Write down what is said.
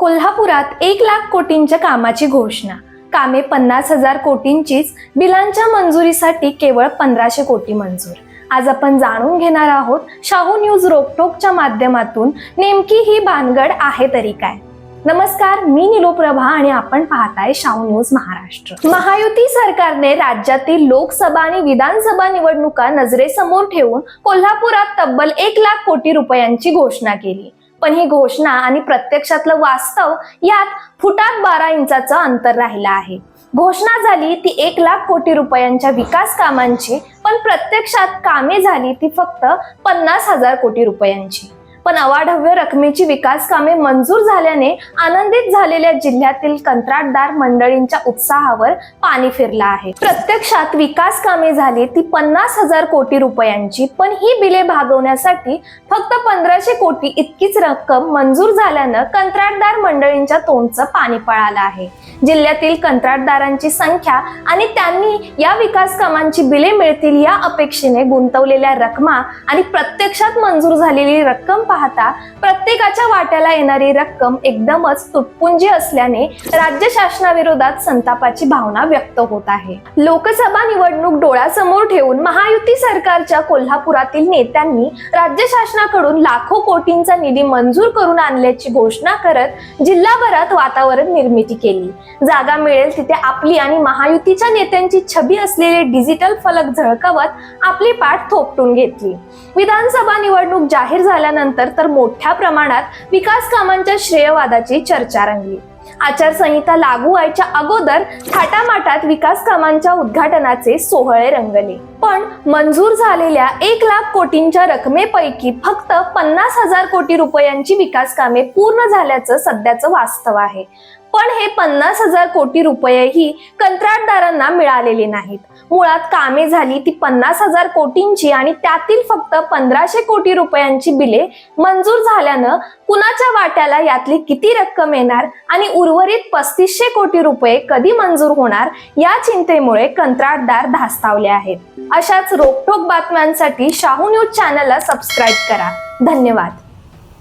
कोल्हापुरात एक लाख कोटींच्या कामाची घोषणा. कामे पन्नास हजार कोटींचीच बिलांच्या मंजुरीसाठी केवळ पंधराशे कोटी मंजूर. आज आपण जाणून घेणार आहोत शाहू न्यूज रोकटोकच्या माध्यमातून नेमकी ही भानगड आहे तरी काय? नमस्कार मी निलोप्रभा आणि आपण पाहताय शाहू न्यूज महाराष्ट्र. महायुती सरकारने राज्यातील लोकसभा आणि विधानसभा निवडणुका नजरेसमोर ठेवून कोल्हापुरात तब्बल एक लाख कोटी रुपयांची घोषणा केली. पण ही घोषणा आणि प्रत्यक्षातलं वास्तव यात फुटात बारा इंचाचं अंतर राहिलं आहे. घोषणा झाली ती एक लाख कोटी रुपयांच्या विकास कामांची पण प्रत्यक्षात कामे झाली ती फक्त पन्नास हजार कोटी रुपयांची. पण अवाढव्य रकमेची विकास कामे मंजूर झाल्याने आनंदित झालेल्या जिल्ह्यातील कंत्राटदार मंडळींच्या उत्साहावर पाणी फिरलं आहे. प्रत्यक्षात विकास कामे झाली ती पन्नास हजार कोटी रुपयांची पण ही बिले भागवण्यासाठी फक्त पंधराशे कोटी इतकीच रक्कम मंजूर झाल्यानं कंत्राटदार मंडळींच्या तोंडचं पाणी पळालं आहे. जिल्ह्यातील कंत्राटदारांची संख्या आणि त्यांनी या विकास कामांची बिले मिळतील या अपेक्षेने गुंतवलेल्या रकमा आणि प्रत्यक्षात मंजूर झालेली रक्कम पाहता प्रत्येकाच्या वाट्याला येणारी रक्कम एकदमच तुटपुंजी असल्याने राज्य शासनाविरोधात संतापाची भावना व्यक्त होत आहे. लोकसभा निवडणूक डोळ्यासमोर ठेवून महायुती सरकारच्या कोल्हापुरातील नेत्यांनी राज्य शासनाकडून लाखो कोटींचा निधी मंजूर करून आणल्याची घोषणा करत जिल्हाभरात वातावरण निर्मिती केली. जागा मिळेल तिथे आपली आणि महायुतीच्या नेत्यांची छबी असलेले डिजिटल फलक झळकावत आपली पाठ थोपटून घेतली. विधानसभा निवडणूक जाहीर झाल्यानंतर तर मोठ्या प्रमाणात विकास कामांच्या श्रेयवादाची चर्चा रंगली. आचारसंहिता लागू व्हायच्या अगोदर थाटामाटात विकास कामांच्या उद्घाटनाचे सोहळे रंगले. पण मंजूर झालेल्या एक लाख कोटींच्या रकमेपैकी फक्त पन्नास हजार कोटी रुपयांची विकास कामे पूर्ण झाल्याचं सध्याचं वास्तव आहे. पण हे पन्नास हजार कोटी रुपयेही कंत्राटदारांना मिळालेले नाहीत. मुळात कामे झाली ती पन्नास हजार कोटींची आणि त्यातील फक्त पंधराशे कोटी रुपयांची बिले मंजूर झाल्यानं कुणाच्या वाट्याला यातली किती रक्कम येणार आणि उर्वरित पस्तीसशे कोटी रुपये कधी मंजूर होणार या चिंतेमुळे कंत्राटदार धास्तावले आहेत. अशाच रोखोक बातम्यांसाठी शाहू न्यूज चॅनलला सबस्क्राईब करा. धन्यवाद.